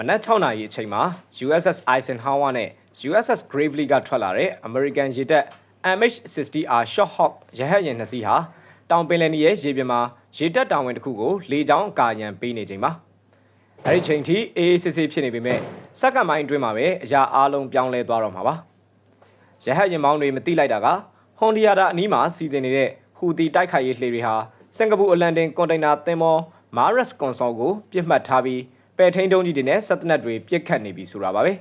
မနက်6နာရီအချိန်မှာ USS Eisenhower နဲ့ USS Gravely ကထွက်လာတဲ့ American ရေတပ် MH-60R Shorthawk ရဟတ်ယာဉ်နှစ်စီးဟာတောင်ပင်လယ်နီရဲ့ရေပြင်မှာရေတပ်တာဝန်တစ်ခုကိုလေကြောင်းအကာအရန်ပေးနေချိန်ပါအဲ့ဒီချိန်ထိအေးအေးဆေးဆေးဖြစ်နေပေမဲ့စက္ကန့်ပိုင်းအတွင်းမှာပဲအရာအလုံးပြောင်းလဲသွားတော့မှာပါရဟတ်ယာဉ်မောင်းတွေမသိလိုက်တာကဟွန်ဒီယာတာအနီးမှာစီတင်နေတဲ့ဟူတီတိုက်ခိုက်ရေးလှေတွေဟာစင်ကာပူအလန်တင်ကွန်တိန်နာသင်္ဘော Maras Consol ကိုပြစ်မှတ်ထားပြီး ပယ်ထိန်တုံးကြီးတွေနဲ့စက်တနက်တွေပြစ်ခတ်နေပြီဆိုတာပါပဲ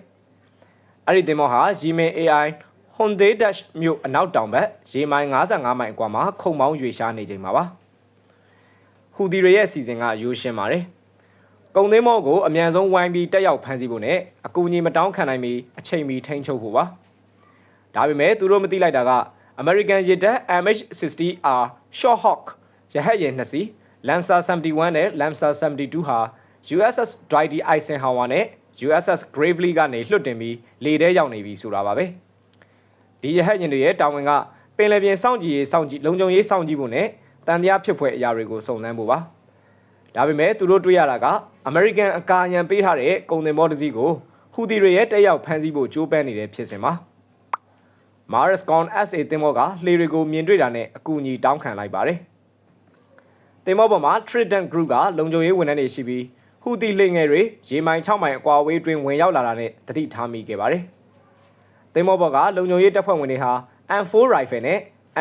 အဲ့ဒီသင်္ဘောဟာ Yemen AI Hyundai Dash မြို့အနောက်တောင်ဘက်ရေမိုင်55မိုင်အကွာမှာခုံမောင်းရွေရှားနေချိန်မှာပါဟူဒီရရဲ့အစီအစဉ်ကရိုးရှင်းပါတယ်ကုံသင်းမောကိုအမြန်ဆုံးဝိုင်းပြီးတက်ရောက်ဖမ်းဆီးဖို့နဲ့အကူအညီမတောင်းခံနိုင်မီအချိန်မီထိန်းချုပ်ဖို့ပါဒါပေမဲ့သူတို့မသိလိုက်တာက American ရေတပ် MH-60R Shorthawk ရဟတ်ယာဉ်နှစ်စီး Lancer 71နဲ့ Lancer 72ဟာ USS Dwight D. Eisenhower နဲ့ USS Gravely ကနေလွှတ်တင်ပြီးလေထဲရောက်နေပြီဆိုတာပါပဲဒီရဟတ်ယာဉ်တွေရဲ့တာဝန်ကပင်လယ်ပြင်စောင့်ကြည့်ရေးစောင့်ကြည့်လုံခြုံရေးစောင့်ကြည့်ဖို့နဲ့တန်တရားဖြစ်ဖွယ်အရာတွေကိုစုံစမ်းဖို့ပါဒါပေမဲ့သူတို့တွေ့ရတာက American အကာအရန်ပေးထားတဲ့ကုန်သင်္ဘောတစ်စီးကိုဟူသီတွေရဲ့တက်ရောက်ဖမ်းဆီးဖို့ကြိုးပမ်းနေတဲ့ဖြစ်စဉ်ပါ Mariscon SA သင်္ဘောကလှေတွေကိုမြင်တွေ့တာနဲ့အကူအညီတောင်းခံလိုက်ပါတယ်။သင်္ဘောပေါ်မှာ Trident Group ကလုံခြုံရေးဝန်ထမ်းတွေရှိပြီး ဟူတီလင်ငယ်တွေရေမိုင်6မိုင်အကွာအဝေးတွင်ဝင်ရောက်လာတာနဲ့တတိထားမိခဲ့ပါတယ်။သင်္ဘောပေါ်ကလုံခြုံရေးတပ်ဖွဲ့ဝင်တွေဟာ M4 rifle နဲ့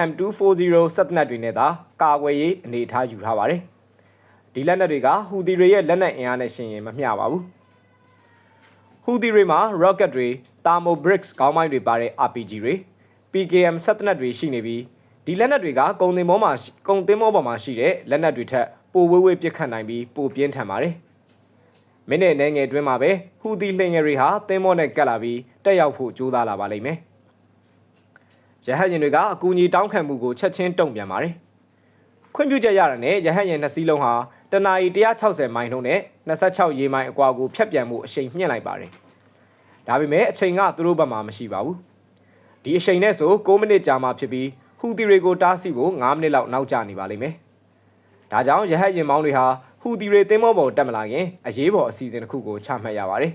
M240 စက်တနက်တွေနဲ့သာကာကွယ်ရေးအနေအထားယူထားပါတယ်။ဒီလက်နက်တွေကဟူတီတွေရဲ့လက်နက်အင်အားနဲ့ရှင်ရင်မမျှပါဘူး။ဟူတီတွေမှာ rocket တွေ thermo bricks ခေါင်းမိုင်းတွေပါတဲ့ RPG တွေ PKM ဆက်တနက်တွေရှိနေပြီးဒီလက်နက်တွေကကုံသင်္ဘောမှာကုံသင်္ဘောပေါ်မှာရှိတဲ့လက်နက်တွေထက်ပိုဝေးဝေးပြစ်ခတ်နိုင်ပြီးပိုပြင်းထန်ပါတယ်။ မိနစ်နဲ့ငယ်တွင်းမှာပဲဟူသီလှင်ငယ်တွေဟာသင်္ဘောနဲ့ကပ်လာပြီးတက်ရောက်ဖို့ကြိုးစားလာပါလိမ့်မယ်။ရဟတ်ယာဉ်တွေကအကူအညီတောင်းခံမှုကိုချက်ချင်းတုံ့ပြန်ပါတယ်။ခွင့်ပြုချက်ရတာနဲ့ရဟတ်ယာဉ်နှစ်စီးလုံးဟာတနအီ160မိုင်နှုန်းနဲ့26ရေမိုင်အကွာကိုဖြတ်ပြန်မှုအရှိန်မြင့်လိုက်ပါတယ်။ဒါပေမဲ့အချိန်ကသူတို့ဘက်မှာမရှိပါဘူး။ဒီအချိန်နဲ့ဆို6မိနစ်ကြာမှဖြစ်ပြီးဟူသီတွေကိုတားဆီးဖို့9မိနစ်လောက်နောက်ကျနေပါလိမ့်မယ်။ဒါကြောင့်ရဟတ်ရင်မောင်းတွေဟာ ဟူသီတွေသင်းမောပေါ်တက်မလာခင်အရေးပေါ်အစီအစဉ်တစ်ခုကိုချမှတ်ရပါတယ်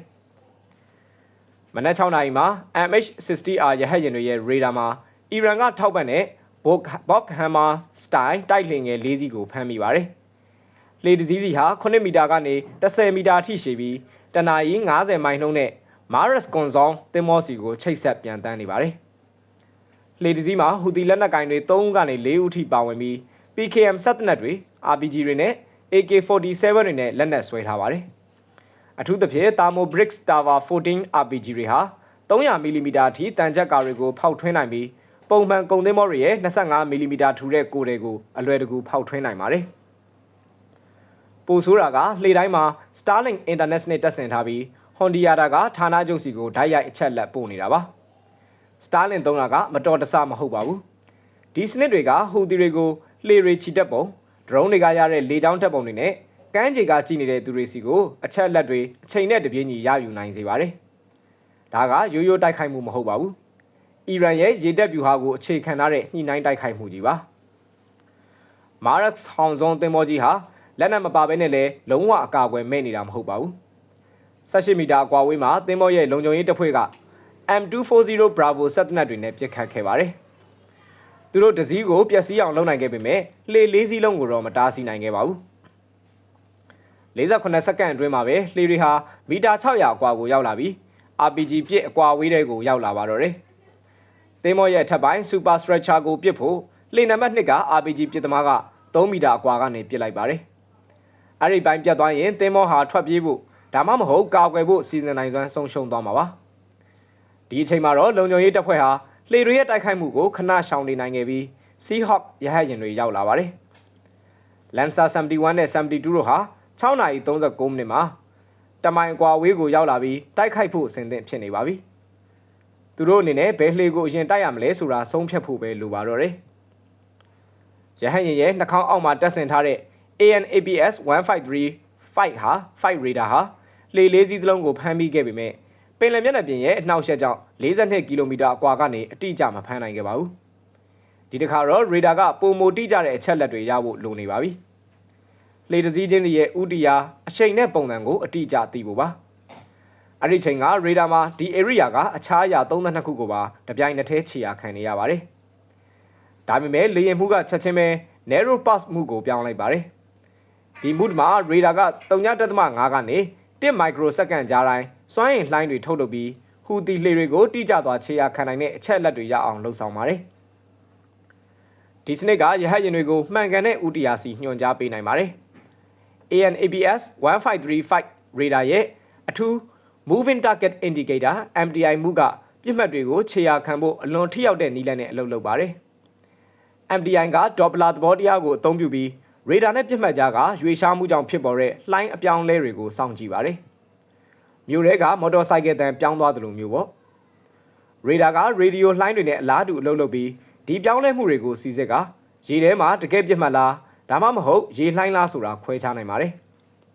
။မနက်6နာရီမှာ MH-60R ရဟတ်ယာဉ်တွေရဲ့ရေဒါမှာအီရန်ကထောက်ပံ့တဲ့ Bok Hammer Style တိုက်လင်ငယ်၄စီးကိုဖမ်းမိပါတယ်။လေတစည်းစီဟာ9မီတာကနေ10မီတာအထိရှည်ပြီးတနအီ90မိုင်နှုန်းနဲ့ Maris Consol တင်မောစီကိုချိတ်ဆက်ပြန်တန်းနေပါတယ်။လှေတစည်းမှာဟူတီလက်နက်ကင်တွေ3ဦးကနေ4ဦးထိပါဝင်ပြီး PKM စက်တနက်တွေ RPG တွေနဲ့ AK47 တွေနဲ့လက်နက်ဆွဲထားပါတယ်။အထူးသဖြင့် Thermo Bricks Tower 14 RPG တွေဟာ 300 mm အထိတန်ကြပ်ကာတွေကိုဖောက်ထွင်းနိုင်ပြီးပုံမှန်ကုန်သင်းမောတွေရဲ့25 mm ထူတဲ့ကိုယ်တွေကိုအလွယ်တကူဖောက်ထွင်းနိုင်ပါတယ်။ပိုဆိုးတာကလှေတိုင်းမှာ Starlink Internet နဲ့တက်ဆင်ထားပြီး Honda ကဌာနချုပ်စီကိုဓာတ်ရိုက်အချက်လက်ပို့နေတာပါ။စတာလင်သုံးတာကမတော်တဆမဟုတ်ပါဘူးဒီစနစ်တွေကဟူသီတွေကိုလှေတွေချီတက်ပုံ ဒရုန်းတွေကရတဲ့လေကြောင်းတက်ပုံတွေနဲ့ကမ်းခြေကကြည့်နေတဲ့သူတွေစီကိုအချက်လက်တွေအချိန်နဲ့တပြေးညီရယူနိုင်စေပါတယ်ဒါကရိုးရိုးတိုက်ခိုက်မှုမဟုတ်ပါဘူးအီရန်ရဲ့ရေတပ်ဗျူဟာကိုအခြေခံထားတဲ့ညှိနှိုင်းတိုက်ခိုက်မှုကြီးပါမာရက်စ်ဟောင်ဇွန်သင်္ဘောကြီးဟာလက်နက်မပါဘဲနဲ့လည်းလုံးဝအကာအကွယ်မဲ့နေတာမဟုတ်ပါဘူး18မီတာအကွာဝေးမှာသင်္ဘောရဲ့လုံခြုံရေးတပ်ဖွဲ့က M240 Bravo စက်တနက်တွေနဲ့ပစ်ခတ်ခဲ့ပါတယ်။ သူတို့တစည်းကိုပျက်စီးအောင်လုပ်နိုင်ခဲ့ပေမဲ့လှေလေးစီးလုံးကိုတော့မတားဆီးနိုင်ခဲ့ပါဘူး။48စက္ကန့်အတွင်းမှာပဲလှေတွေဟာမီတာ600အကွာကိုရောက်လာပြီး RPG ပစ်အကွာဝေးတဲ့ကိုရောက်လာပါတော့တယ်။သင်းမောရဲ့အထက်ပိုင်း Super Stretcher ကိုပစ်ဖို့လှေနံပါတ်2က RPG ပစ်သမားက3မီတာအကွာကနေပစ်လိုက်ပါတယ်။အဲ့ဒီပိုင်းပြတ်သွားရင်သင်းမောဟာထွက်ပြေးဖို့ဒါမှမဟုတ်ကာကွယ်ဖို့စီစဉ်နိုင်စွမ်းဆုံးရှုံးသွားမှာပါ။ဒီအချိန်မှာတော့လုံခြုံရေးတပ်ဖွဲ့ဟာ လှေတွေရဲ့တိုက်ခိုက်မှုကိုခဏရှောင်နေနိုင်ခဲ့ပြီး Seahawk ရဟတ်ယာဉ်တွေရောက်လာပါတယ်။ Lancer 71နဲ့72တို့ဟာ6:39မိနစ်မှာတမိုင်ကွာဝေးကိုရောက်လာပြီးတိုက်ခိုက်ဖို့အဆင်သင့်ဖြစ်နေပါပြီ။သူတို့အနေနဲ့ဘယ်လှေကိုအရင်တိုက်ရမလဲဆိုတာဆုံးဖြတ်ဖို့ပဲလိုပါတော့တယ်။ရဟတ်ယာဉ်ရဲ့နှာခေါင်းအောက်မှာတက်ဆင်ထားတဲ့ AN/APS 153 fight ဟာ fight radar ဟာလှေလေးစီးသလုံးကိုဖမ်းမိခဲ့ပေမဲ့ ပင်လယ်မျက်နှာပြင်ရဲ့အနှောက်အယှက်ကြောင့်42ကီလိုမီတာအကွာကနေအတိအကျမဖမ်းနိုင်ခဲ့ပါဘူး။ဒီတစ်ခါတော့ရေဒါကပုံမတိကျတဲ့အချက်လက်တွေရဖို့လိုနေပါပြီ။လေတစည်းချင်းစီရဲ့ဥတီယာအရှိန်နဲ့ပုံစံကိုအတိအကျသိဖို့ပါအဲ့ဒီချိန်ကရေဒါမှာဒီ area ကအခြားအရာ32ခုကိုပါတပြိုင်နက်တည်းခြေရာခံနေရပါတယ်။ဒါပေမဲ့လေယာဉ်မှုကချက်ချင်းပဲ narrow pass မှုကိုပြောင်းလိုက်ပါတယ်။ဒီမှုမှာရေဒါက3.5ကနေ 1 microsecond ကြာတိုင်းစွမ်းအင်လှိုင်းတွေထုတ်လုပ်ပြီးဟူတီလှေတွေကိုတိကျသွားခြေရာခံနိုင်တဲ့အချက်လက်တွေရအောင်လှုပ်ဆောင်ပါတယ်။ဒီစနစ်ကရဟတ်ယာဉ်တွေကိုမှန်ကန်တဲ့ဥတီယာစီညွှန်ကြားပေးနိုင်ပါတယ်။ ANABS 1535 radar ရဲ့အထူး Moving Target Indicator MTI မှုကပြစ်မှတ်တွေကိုခြေရာခံဖို့အလွန်ထိရောက်တဲ့နည်းလမ်းနဲ့အလုပ်လုပ်ပါတယ်။ MTI က Doppler သဘောတရားကိုအသုံးပြုပြီး ရေဒါနဲ့ပြစ်မှတ်ကြားကရွေရှားမှုကြောင့်ဖြစ်ပေါ်တဲ့လှိုင်းအပြောင်းလဲတွေကိုစောင့်ကြည့်ပါတယ်။မြို့ထဲကမော်တော်ဆိုင်ကယ်တန်ပြောင်းသွားသလိုမျိုးပေါ့။ရေဒါကရေဒီယိုလှိုင်းတွေနဲ့အလားတူအလုပ်လုပ်ပြီးဒီပြောင်းလဲမှုတွေကိုစီစစ်ကရေထဲမှာတကယ်ပြစ်မှတ်လားဒါမှမဟုတ်ရေလှိုင်းလားဆိုတာခွဲခြားနိုင်ပါတယ်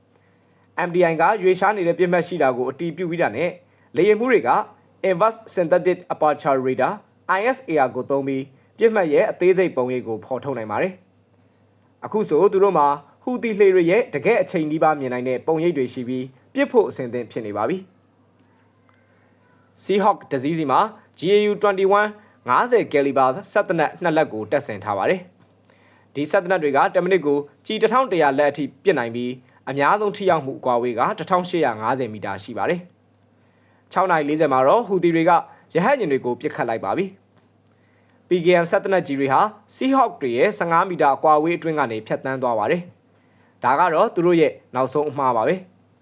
။ MDI ကရွေရှားနေတဲ့ပြစ်မှတ်ရှိတာကိုအတီးပြုပြီးတာနဲ့လေယာဉ်မှုတွေက Inverse Synthetic Aperture Radar ISAR ကိုသုံးပြီးပြစ်မှတ်ရဲ့အသေးစိတ်ပုံရိပ်ကိုဖော်ထုတ်နိုင်ပါတယ်။ အခုဆိုသူတို့မှာဟူတီလှေတွေရဲ့တကယ်အချိန်ဒီပါမြင်နိုင်တဲ့ပုံရိပ်တွေရှိပြီးပြစ်ဖို့အဆင်သင့်ဖြစ်နေပါပြီ။ Seahawk တစည်းစီမှာ GAU 21 50 caliber စက်တနက်နှစ်လက်ကိုတက်ဆင်ထားပါတယ်။ဒီစက်တနက်တွေက10မိနစ်ကိုကြီး1100လက်အထိပြစ်နိုင်ပြီးအများဆုံးထိရောက်မှုအကွာဝေးက1850မီတာရှိပါတယ်။6:40မှာတော့ဟူသီတွေကရဟတ်ယာဉ်တွေကိုပစ်ခတ်လိုက်ပါပြီ။ PKM ဆက်တနက်ကြီးတွေဟာ Seahawk တွေရဲ့15မီတာအကွာဝေးအတွင်းကနေဖြတ်တန်းသွားပါတယ်။ဒါကတော့သူတို့ရဲ့နောက်ဆုံးအမှားပါပဲ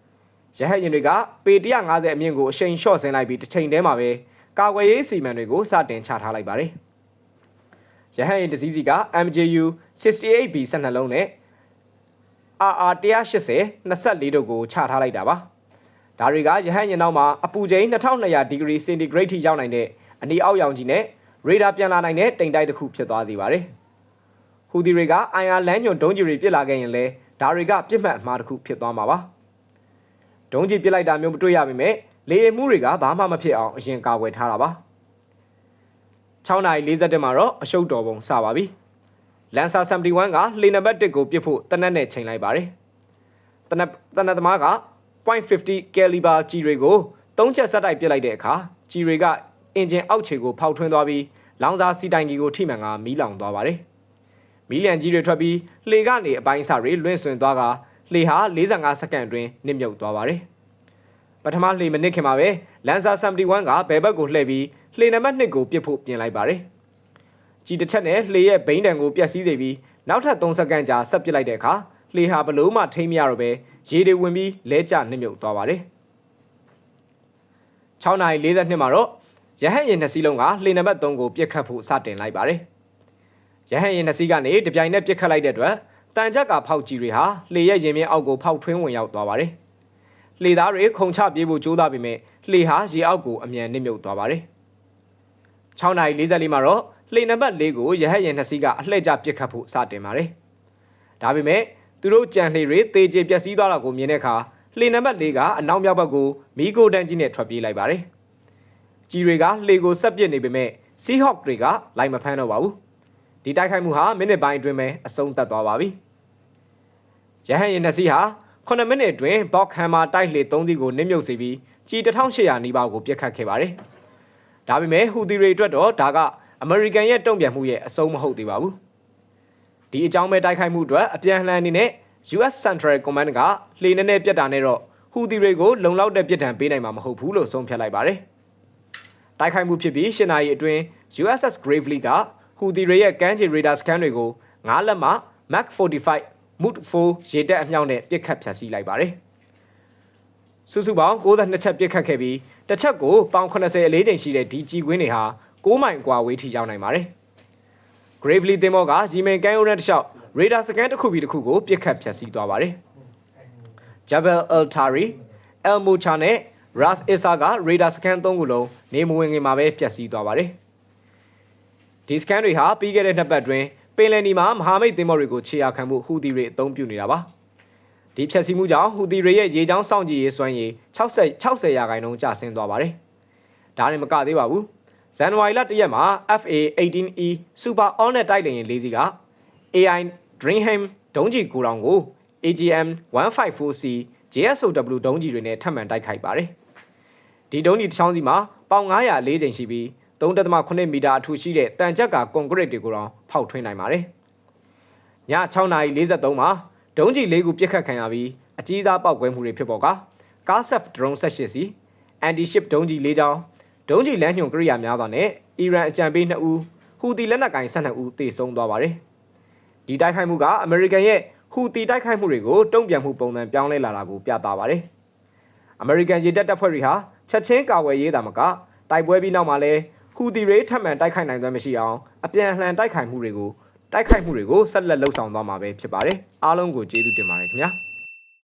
။ရဟတ်ယာဉ်တွေကပေ150အမြင့်ကိုအရှိန်လျှော့ဆင်းလိုက်ပြီးတစ်ချိန်တည်းမှာပဲကာကွယ်ရေးစီမံတွေကိုစတင်ချထားလိုက်ပါတယ်။ရဟတ်ယာဉ်တစ်စီးစီက MJU 68B 12လုံးနဲ့ RR 180 24တို့ကိုချထားလိုက်တာပါ။ဒါတွေကရဟန်းရင်နောက်မှာအပူချိန်2200ဒီဂရီစင်တီဂရိတ်ထိရောက်နိုင်တဲ့အနီအောက်ရောင်ကြီးနဲ့ ရေဒါပြန်လာနိုင်တဲ့တိမ်တိုက်တစ်ခုဖြစ်သွားစေပါတယ်။ဟူဒီတွေကအိုင်ယာလန်ညွန်ဒုံးကျည်တွေပစ်လာခဲ့ရင်လည်းဒါတွေကပြစ်မှတ်အမှားတစ်ခုဖြစ်သွားမှာပါ။ဒုံးကျည်ပစ်လိုက်တာမျိုးမတွေ့ရပါနဲ့လေယာဉ်မှုတွေကဘာမှမဖြစ်အောင်အရင်ကာကွယ်ထားတာပါ။6:40မှာတော့အရှုပ်တော်ပုံစပါပြီ။လန်ဆာ71ကလှေနံပါတ်1ကိုပြစ်ဖို့တနက်နဲ့ချိန်လိုက်ပါတယ်။တနက်တနက်သမားက0.50 caliber ကြီးတွေကိုသုံးချက်ဆက်တိုက်ပစ်လိုက်တဲ့အခါကြီးတွေက အင်ဂျင်အောက်ခြေကိုဖောက်ထွင်းသွားပြီးလောင်စာစီတိုင်ကြီးကိုထိမှန်ကမီးလောင်သွားပါတယ်။မီးလျံကြီးတွေထွက်ပြီးလှေကနေအပိုင်းအစတွေလွင့်ဆွင်သွားကလှေဟာ45စက္ကန့်အတွင်းနစ်မြုပ်သွားပါတယ်။ပထမလှေမနစ်ခင်မှာပဲလန်ဆာ71ကဘယ်ဘက်ကိုလှည့်ပြီးလှေနံပါတ်2ကိုပြစ်ဖို့ပြင်လိုက်ပါတယ်။ကြီးတစ်ချက်နဲ့လှေရဲ့ဘိန်းတံကိုပြက်စီးစေပြီးနောက်ထပ်3စက္ကန့်ကြာဆက်ပစ်လိုက်တဲ့အခါလှေဟာဘလို့မှထိမ့်မရတော့ပဲရေတွေဝင်ပြီးလဲကျနှိမ့်မြုပ်သွားပါတယ်6:42မှာတော့ ရဟတ်ရင်နှစ်စီးလုံးကလှေနံပါတ်3ကိုပြစ်ခတ်ဖို့စတင်လိုက်ပါတယ်ရဟတ်ရင်နှစ်စီးကနေတပြိုင်နက်ပြစ်ခတ်လိုက်တဲ့အတွက်တန်ကြက်ကဖောက်ကြီးတွေဟာလှေရဲ့ရင်မြင့်အောက်ကိုဖောက်ထွင်းဝင်ရောက်သွားပါတယ်လှေသားတွေခုံချပြေးဖို့ကြိုးစားပေမဲ့လှေဟာရေအောက်ကိုအမြန်နစ်မြုပ်သွားပါတယ်6:44မှာတော့လှေနံပါတ်၄ကိုရဟတ်ယာဉ်နှစ်စီးကအလှည့်ကျပစ်ခတ်ဖို့စတင်ပါတယ်။ဒါပေမဲ့သူတို့ကြံလှေတွေတေကျေပျက်စီးသွားတာကိုမြင်တဲ့အခါလှေနံပါတ်၄ကအနောက်မြောက်ဘက်ကိုမီးကိုတန်းကြီးနဲ့ထွက်ပြေးလိုက်ပါတယ်။ ကြီးတွေကလှေကိုဆက်ပစ်နေပေမဲ့ Seahawk တွေကလိုက်မဖမ်းတော့ပါဘူး။ဒီတိုက်ခိုက်မှုဟာမိနစ်ပိုင်းအတွင်းပဲအဆုံးသတ်သွားပါပြီ။ရဟတ်ယာဉ်နှစ်စီးဟာ9မိနစ်အတွင်းဘော့ဟမ်မာတိုက်လှေ3စီးကိုနစ်မြုပ်စေပြီးကြီး1800နီးပါးကိုပြစ်ခတ်ခဲ့ပါတယ်။ဒါပေမဲ့ဟူသီတွေအတွက်တော့ဒါကအမေရိကန်ရဲ့တုံ့ပြန်မှုရဲ့အဆုံးမဟုတ်သေးပါဘူးဒီအကြောင်းပဲတိုက်ခိုက်မှုအတွက်အပြန်အလှန်အနေနဲ့ US Central Command ကလှေနေနဲ့ပြတ်တာနဲ့တော့ဟူသီတွေကိုလုံလောက်တဲ့ပြစ်ဒဏ်ပေးနိုင်မှာမဟုတ်ဘူးလို့ဆုံးဖြတ်လိုက်ပါတယ် တိုက်ခိုက်မှုဖြစ်ပြီး၈နာရီအတွင်း USS Gravely ကဟူသီတွေရဲ့ကမ်းခြေရေဒါစကန်တွေကို9လက်မှ Mach 45 Mood 4ရေတပ်အမြောက်နဲ့ပစ်ခတ်ဖျက်ဆီးလိုက်ပါတယ်စုစုပေါင်း62ချက်ပစ်ခတ်ခဲ့ပြီးတစ်ချက်ကိုပေါင်80အလေးချိန်ရှိတဲ့ဒီကြီးကွင်းတွေဟာ6မိုင်ကွာဝေးထိရောက်နိုင်ပါတယ်။ Gravely သင်္ဘောကရီမင်ကမ်းရိုးတန်းတစ်လျှောက်ရေဒါစကန်တစ်ခုပြီးတစ်ခုကိုပြစ်ခတ်ဖျက်ဆီးသွားပါတယ်။ Jabal Al Tari, El Mocha နဲ့ Ras Isa ကရေဒါစကန်3ခုလုံးနေမဝင်ခင်မှာပဲဖျက်ဆီးသွားပါတယ်။ဒီစကန်တွေဟာပြီးခဲ့တဲ့နှစ်ပတ်တွင်ပင်လယ်နီမှာမဟာမိတ်သင်္ဘောတွေကိုခြေရာခံမှုဟူသီတွေအသုံးပြုနေတာပါ။ဒီဖျက်ဆီးမှုကြောင့်ဟူသီတွေရဲ့ရေချောင်းစောင့်ကြည့်ရေးစွမ်းရည်60 60ရာခိုင်နှုန်းကျဆင်းသွားပါတယ်။ဒါနဲ့မကသေးပါဘူးဇန်နဝါရီလ၁ရက်မှာ FA18E Super All-Net တိုက်လေယာဉ်၄စီးက AI Dreamham ဒုံးကျည်ကိုတောင်ကို AGM 154C JSOW ဒုံးကျည်တွေနဲ့ထပ်မံတိုက်ခိုက်ပါတယ်။ ဒီဒုံးကြီးတစ်ချောင်းစီမှာပေါင်900လေးချိန်ရှိပြီး3.8မီတာအထူရှိတဲ့တန်ကြပ်ကကွန်ကရစ်တွေကိုတော့ဖောက်ထွင်းနိုင်ပါတယ်။ည6:43မှာဒုံးကြီး၄ခုပြစ်ခတ်ခံရပြီးအကြီးသားပောက်ကွဲမှုတွေဖြစ်ပေါ်ကကားဆက်ဒရုန်း18စီအန်တီရှစ်ဒုံးကြီး၄ချောင်းဒုံးကြီးလမ်းညွန်ကိရိယာများစွာနဲ့အီရန်အကြံပေး2ဦးဟူသီလက်နက်ကိုင်12ဦးသေဆုံးသွားပါတယ်။ဒီတိုက်ခိုက်မှုကအမေရိကန်ရဲ့ဟူသီတိုက်ခိုက်မှုတွေကိုတုံ့ပြန်မှုပုံစံပြောင်းလဲလာတာကိုပြသပါတယ်။အမေရိကန်ရေတပ်တပ်ဖွဲ့တွေဟာ ချက်ချင်းကာဝယ်ရေးတာမကတိုက်ပွဲပြီးနောက်မှာလဲဟူတီတွေထပ်မံတိုက်ခိုက်နိုင်သွမ်းမရှိအောင်အပြန်အလှန်တိုက်ခိုက်မှုတွေကိုတိုက်ခိုက်မှုတွေကိုဆက်လက်လှုပ်ဆောင်သွားမှာပဲဖြစ်ပါတယ်အားလုံးကိုကျေးဇူးတင်ပါတယ်ခင်ဗျာ